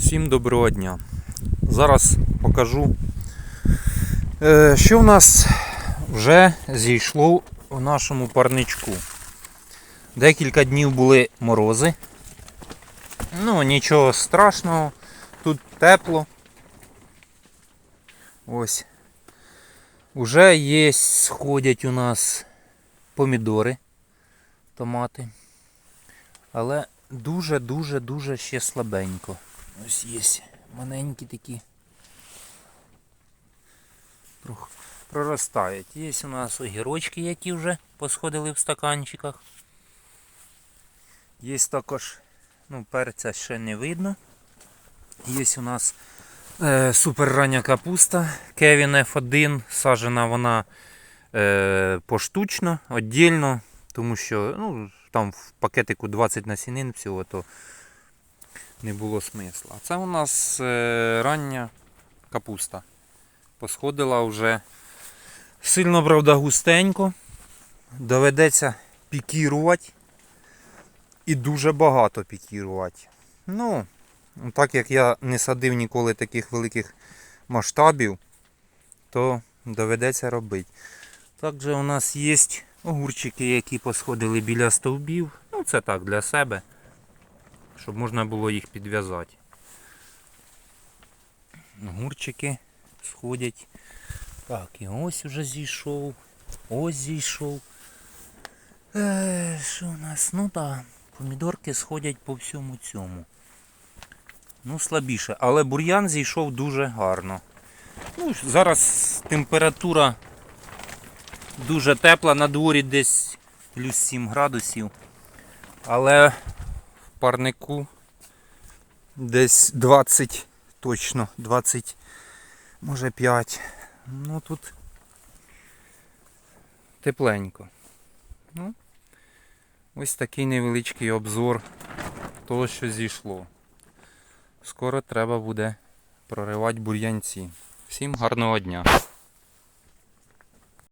Всім доброго дня. Зараз покажу, е, що в нас вже зійшло в нашому парничку. Декілька днів були морози. Ну, нічого страшного, тут тепло. Ось. Уже є, сходять у нас помідори, томати. Але дуже-дуже-дуже ще слабенько. Ось є маленькі такі. Проростають. Є у нас огірочки, які вже посходили в стаканчиках. Є також, ну, перця ще не видно. Є у нас е, суперрання капуста Kevin F1. Сажена вона е, поштучно, віддільно, тому що ну, там в пакетику 20 насінин всього, то не було смисла. Це у нас е, рання капуста. Посходила вже сильно, правда, густенько. Доведеться пікірувати. І дуже багато пікірувати. Ну, так як я не садив ніколи таких великих масштабів, то доведеться робити. Також у нас є огурчики, які посходили біля стовбів. Ну, це так, для себе щоб можна було їх підв'язати. Гурчики сходять. Так, і ось уже зійшов. Ось зійшов. Е, що у нас? Ну так, помідорки сходять по всьому цьому. Ну, слабіше, але бур'ян зійшов дуже гарно. Ну, зараз температура дуже тепла, на дворі десь плюс 7 градусів. Але парнику десь 20 точно, 20, може 5. Ну тут тепленько. Ну, ось такий невеличкий обзор того, що зійшло. Скоро треба буде проривати бур'янці. Всім гарного дня!